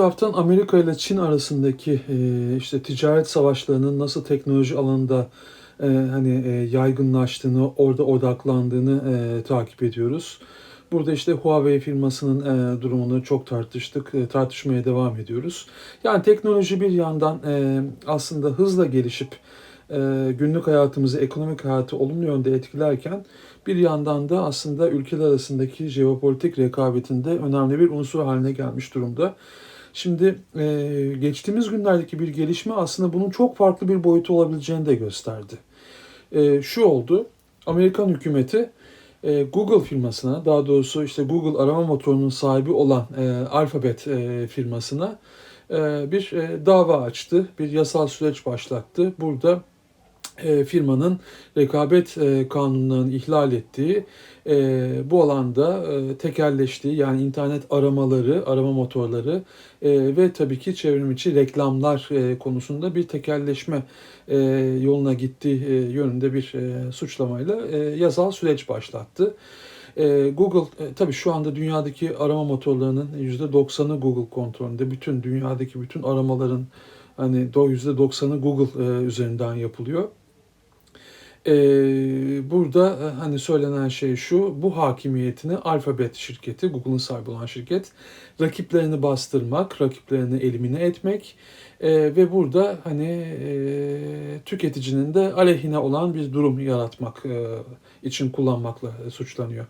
Taraftan Amerika ile Çin arasındaki e, işte ticaret savaşlarının nasıl teknoloji alanında e, hani e, yaygınlaştığını, orada odaklandığını takip ediyoruz. Burada işte Huawei firmasının durumunu çok tartıştık, tartışmaya devam ediyoruz. Yani teknoloji bir yandan aslında hızla gelişip günlük hayatımızı, ekonomik hayatı olumlu yönde etkilerken bir yandan da aslında ülkeler arasındaki jeopolitik rekabetinde önemli bir unsur haline gelmiş durumda. Şimdi e, geçtiğimiz günlerdeki bir gelişme aslında bunun çok farklı bir boyutu olabileceğini de gösterdi. E, şu oldu, Amerikan hükümeti e, Google firmasına, daha doğrusu işte Google arama motorunun sahibi olan e, Alphabet e, firmasına e, bir e, dava açtı, bir yasal süreç başlattı. Burada e, firmanın rekabet e, ihlal ettiği, e, bu alanda e, tekelleştiği yani internet aramaları, arama motorları e, ve tabii ki çevrim içi reklamlar konusunda bir tekelleşme yoluna gittiği yönünde bir suçlamayla e, yasal süreç başlattı. Google tabii şu anda dünyadaki arama motorlarının %90'ı Google kontrolünde. Bütün dünyadaki bütün aramaların hani %90'ı Google üzerinden yapılıyor. Ee, burada hani söylenen şey şu, bu hakimiyetini Alphabet şirketi, Google'ın sahibi olan şirket, rakiplerini bastırmak, rakiplerini elimine etmek e, ve burada hani e, tüketicinin de aleyhine olan bir durum yaratmak e, için kullanmakla suçlanıyor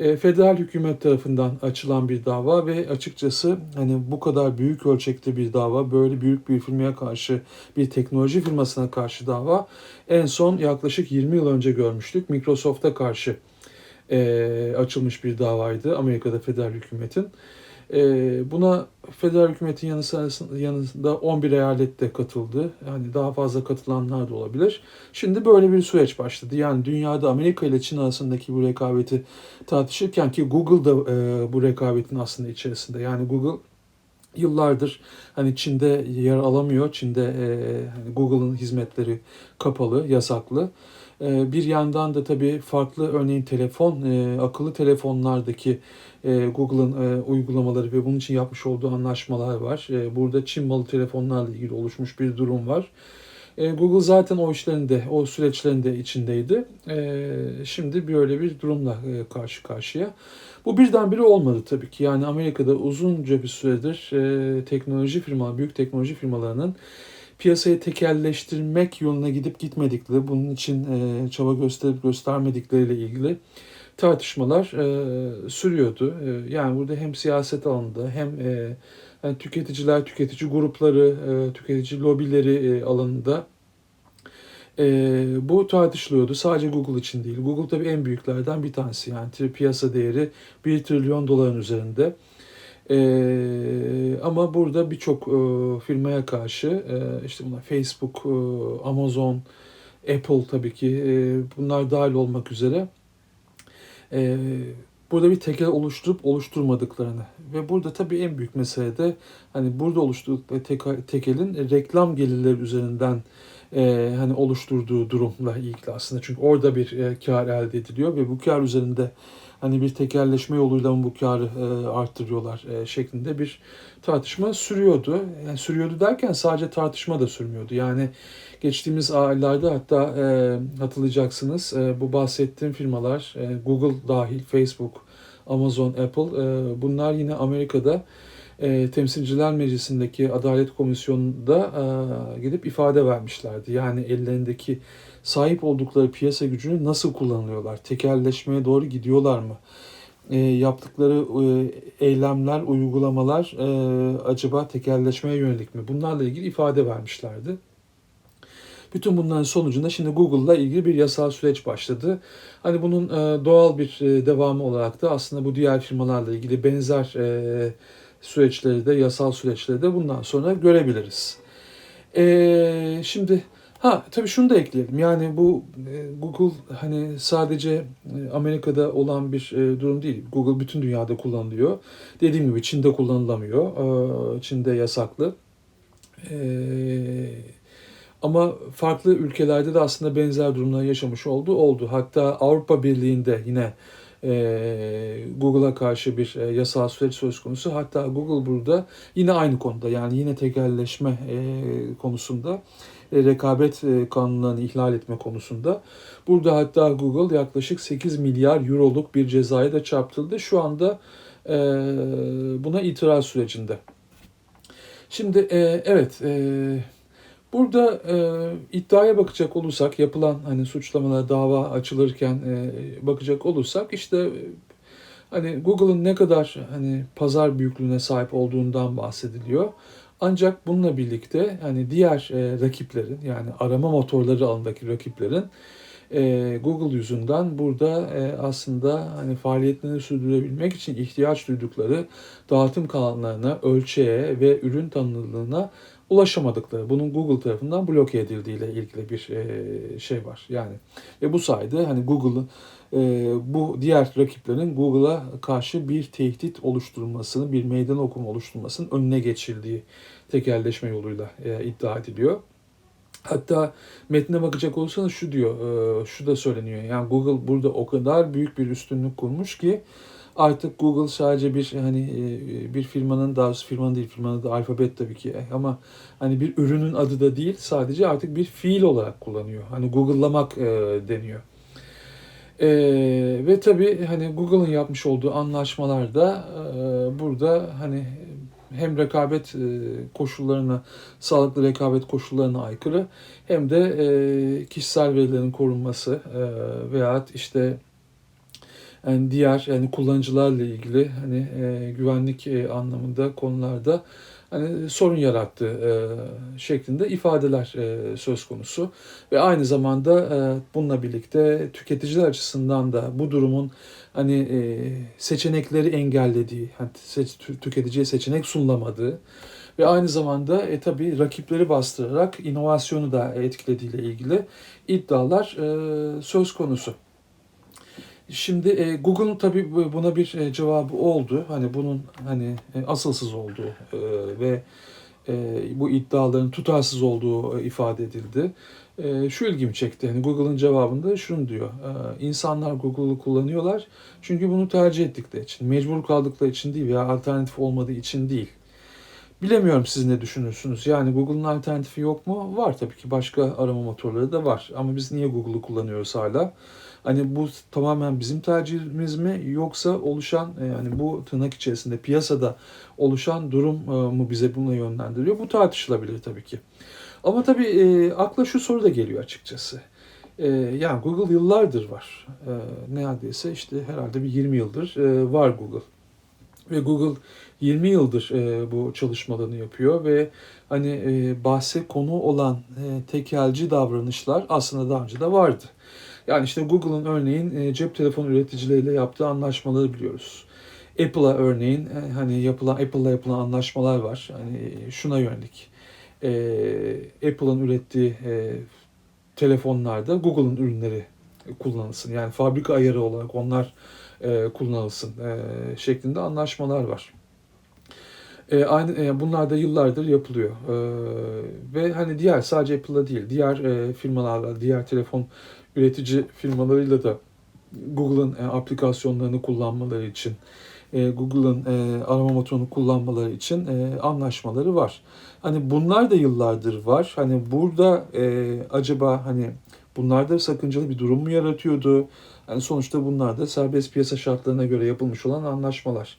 federal hükümet tarafından açılan bir dava ve açıkçası hani bu kadar büyük ölçekte bir dava, böyle büyük bir firmaya karşı, bir teknoloji firmasına karşı dava en son yaklaşık 20 yıl önce görmüştük. Microsoft'a karşı e, açılmış bir davaydı Amerika'da federal hükümetin. E, buna federal hükümetin yanı yanında 11 eyalet de katıldı. Yani daha fazla katılanlar da olabilir. Şimdi böyle bir süreç başladı. Yani dünyada Amerika ile Çin arasındaki bu rekabeti tartışırken ki Google da e, bu rekabetin aslında içerisinde. Yani Google yıllardır hani Çin'de yer alamıyor. Çin'de e, hani Google'ın hizmetleri kapalı, yasaklı. E, bir yandan da tabii farklı örneğin telefon, e, akıllı telefonlardaki e, Google'ın e, uygulamaları ve bunun için yapmış olduğu anlaşmalar var. Burada Çin malı telefonlarla ilgili oluşmuş bir durum var. Google zaten o işlerinde, o süreçlerinde içindeydi. Şimdi böyle bir durumla karşı karşıya. Bu birdenbire olmadı tabii ki. Yani Amerika'da uzunca bir süredir teknoloji firma, büyük teknoloji firmalarının piyasayı tekelleştirmek yoluna gidip gitmedikleri, bunun için e, çaba gösterip göstermedikleriyle ilgili tartışmalar e, sürüyordu. E, yani burada hem siyaset alanında hem tüketiciler, tüketici grupları, e, tüketici lobileri e, alanında bu tartışılıyordu. Sadece Google için değil. Google tabii en büyüklerden bir tanesi. Yani piyasa değeri 1 trilyon doların üzerinde. E, ama burada birçok e, firmaya karşı e, işte bunlar Facebook, e, Amazon, Apple tabii ki e, bunlar dahil olmak üzere e, burada bir tekel oluşturup oluşturmadıklarını ve burada tabii en büyük mesele de hani burada oluşturdukları tekelin reklam gelirleri üzerinden e, hani oluşturduğu durumla ilgili aslında çünkü orada bir e, kar elde ediliyor ve bu kar üzerinde hani bir tekerleşme yoluyla mı bu karı e, arttırıyorlar e, şeklinde bir tartışma sürüyordu. Yani sürüyordu derken sadece tartışma da sürmüyordu. Yani geçtiğimiz aylarda hatta e, hatırlayacaksınız e, bu bahsettiğim firmalar e, Google dahil Facebook, Amazon, Apple e, bunlar yine Amerika'da e, Temsilciler Meclisi'ndeki Adalet Komisyonu'nda e, gidip ifade vermişlerdi. Yani ellerindeki sahip oldukları piyasa gücünü nasıl kullanıyorlar? Tekerleşmeye doğru gidiyorlar mı? E, yaptıkları e, eylemler, uygulamalar e, acaba tekerleşmeye yönelik mi? Bunlarla ilgili ifade vermişlerdi. Bütün bunların sonucunda şimdi Google'la ilgili bir yasal süreç başladı. Hani bunun e, doğal bir e, devamı olarak da aslında bu diğer firmalarla ilgili benzer e, süreçleri de, yasal süreçleri de bundan sonra görebiliriz. E, şimdi ha tabii şunu da ekleyelim. Yani bu e, Google hani sadece e, Amerika'da olan bir e, durum değil. Google bütün dünyada kullanılıyor. Dediğim gibi Çin'de kullanılamıyor. E, Çin'de yasaklı. Eee ama farklı ülkelerde de aslında benzer durumlar yaşamış oldu. Oldu. Hatta Avrupa Birliği'nde yine e, Google'a karşı bir e, yasal süreç söz konusu. Hatta Google burada yine aynı konuda yani yine tekelleşme e, konusunda e, rekabet e, kanunlarını ihlal etme konusunda. Burada hatta Google yaklaşık 8 milyar euroluk bir cezaya da çarptırıldı. Şu anda e, buna itiraz sürecinde. Şimdi e, evet e, burada e, iddiaya bakacak olursak yapılan hani suçlamalar dava açılırken e, bakacak olursak işte hani Google'ın ne kadar hani pazar büyüklüğüne sahip olduğundan bahsediliyor. Ancak bununla birlikte hani diğer e, rakiplerin yani arama motorları alanındaki rakiplerin e, Google yüzünden burada e, aslında hani faaliyetlerini sürdürebilmek için ihtiyaç duydukları dağıtım kanallarına, ölçeğe ve ürün tanınırlığına ulaşamadıkları, bunun Google tarafından bloke edildiğiyle ilgili bir e, şey var. Yani ve bu sayede hani Google'ın e, bu diğer rakiplerin Google'a karşı bir tehdit oluşturmasını, bir meydan okuma oluşturmasının önüne geçildiği tekelleşme yoluyla e, iddia ediliyor. Hatta metnine bakacak olursanız şu diyor, şu da söyleniyor. Yani Google burada o kadar büyük bir üstünlük kurmuş ki artık Google sadece bir hani e, bir firmanın daha doğrusu firmanın değil firmanın da alfabet tabii ki ama hani bir ürünün adı da değil sadece artık bir fiil olarak kullanıyor. Hani Google'lamak e, deniyor. E, ve tabii hani Google'ın yapmış olduğu anlaşmalarda e, burada hani hem rekabet e, koşullarına, sağlıklı rekabet koşullarına aykırı hem de e, kişisel verilerin korunması veya işte yani diğer yani kullanıcılarla ilgili hani güvenlik anlamında konularda hani sorun yarattığı e, şeklinde ifadeler e, söz konusu ve aynı zamanda e, bununla birlikte tüketiciler açısından da bu durumun hani e, seçenekleri engellediği, hani seç, tüketiciye seçenek sunulamadığı ve aynı zamanda e, tabii rakipleri bastırarak inovasyonu da etkilediğiyle ilgili iddialar e, söz konusu. Şimdi e, Google'un tabii buna bir e, cevabı oldu. Hani bunun hani e, asılsız olduğu e, ve e, bu iddiaların tutarsız olduğu e, ifade edildi. E, şu ilgimi çekti. Hani Google'ın cevabında şunu diyor. E, insanlar Google'u kullanıyorlar çünkü bunu tercih ettikleri için, mecbur kaldıkları için değil veya alternatif olmadığı için değil. Bilemiyorum siz ne düşünürsünüz. Yani Google'ın alternatifi yok mu? Var tabii ki. Başka arama motorları da var. Ama biz niye Google'u kullanıyoruz hala? Hani bu tamamen bizim tercihimiz mi yoksa oluşan e, yani bu tırnak içerisinde piyasada oluşan durum e, mu bize buna yönlendiriyor? Bu tartışılabilir tabii ki. Ama tabii e, akla şu soru da geliyor açıkçası. E, yani Google yıllardır var. E, neredeyse işte herhalde bir 20 yıldır e, var Google. Ve Google 20 yıldır e, bu çalışmalarını yapıyor ve hani e, bahse konu olan e, tekelci davranışlar aslında daha önce de vardı. Yani işte Google'ın örneğin e, cep telefonu üreticileriyle yaptığı anlaşmaları biliyoruz. Apple'a örneğin e, hani yapılan Apple'la yapılan anlaşmalar var. Hani şuna yönelik. E, Apple'ın ürettiği e, telefonlarda Google'ın ürünleri kullanılsın. Yani fabrika ayarı olarak onlar e, kullanılsın e, şeklinde anlaşmalar var. E, aynı e, bunlar da yıllardır yapılıyor. E, ve hani diğer sadece Apple'la değil, diğer e, firmalarla, diğer telefon üretici firmalarıyla da Google'ın e, aplikasyonlarını kullanmaları için, e, Google'ın e, arama motorunu kullanmaları için e, anlaşmaları var. Hani bunlar da yıllardır var. Hani burada e, acaba hani bunlar da sakıncalı bir durum mu yaratıyordu? Yani sonuçta bunlar da serbest piyasa şartlarına göre yapılmış olan anlaşmalar.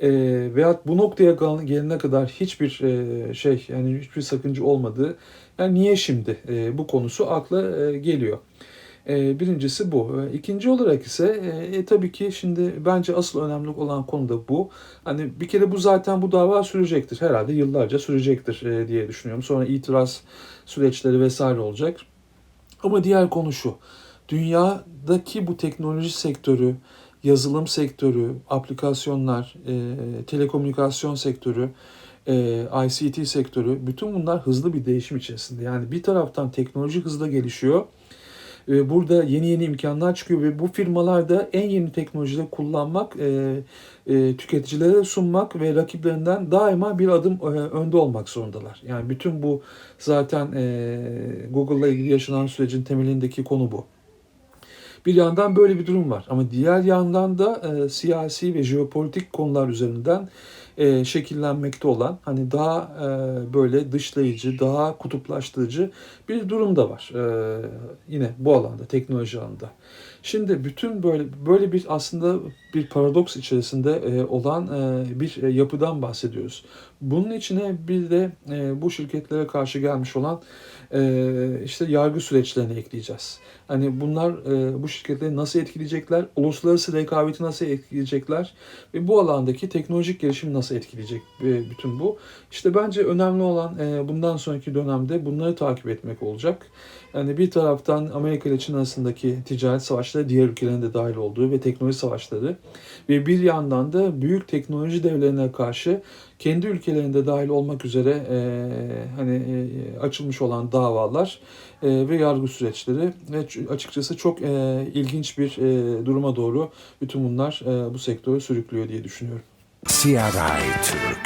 E, veyahut bu noktaya gelene kadar hiçbir e, şey yani hiçbir sakınca olmadığı yani niye şimdi e, bu konusu akla e, geliyor. E, birincisi bu. E, ikinci olarak ise e, e, tabii ki şimdi bence asıl önemli olan konu da bu. Hani bir kere bu zaten bu dava sürecektir. Herhalde yıllarca sürecektir e, diye düşünüyorum. Sonra itiraz süreçleri vesaire olacak. Ama diğer konu şu. Dünyadaki bu teknoloji sektörü, yazılım sektörü, aplikasyonlar, e, telekomünikasyon sektörü, e, ICT sektörü bütün bunlar hızlı bir değişim içerisinde. Yani bir taraftan teknoloji hızla gelişiyor e, burada yeni yeni imkanlar çıkıyor ve bu firmalar da en yeni teknolojileri kullanmak, e, e, tüketicilere sunmak ve rakiplerinden daima bir adım önde olmak zorundalar. Yani bütün bu zaten Google'la ilgili yaşanan sürecin temelindeki konu bu. Bir yandan böyle bir durum var ama diğer yandan da e, siyasi ve jeopolitik konular üzerinden e, şekillenmekte olan hani daha e, böyle dışlayıcı, daha kutuplaştırıcı bir durum da var. E, yine bu alanda, teknoloji alanında. Şimdi bütün böyle böyle bir aslında bir paradoks içerisinde e, olan e, bir e, yapıdan bahsediyoruz. Bunun içine bir de e, bu şirketlere karşı gelmiş olan e, işte yargı süreçlerini ekleyeceğiz. Hani bunlar e, bu şirketleri nasıl etkileyecekler, uluslararası rekabeti nasıl etkileyecekler ve bu alandaki teknolojik gelişimi nasıl etkileyecek e, bütün bu. İşte bence önemli olan e, bundan sonraki dönemde bunları takip etmek olacak. Yani bir taraftan Amerika ile Çin arasındaki ticaret savaşları diğer ülkelerin de dahil olduğu ve teknoloji savaşları ve bir yandan da büyük teknoloji devlerine karşı kendi ülkelerinde dahil olmak üzere e, hani e, açılmış olan davalar e, ve yargı süreçleri ve açıkçası çok e, ilginç bir e, duruma doğru bütün bunlar e, bu sektörü sürüklüyor diye düşünüyorum. CRI Türk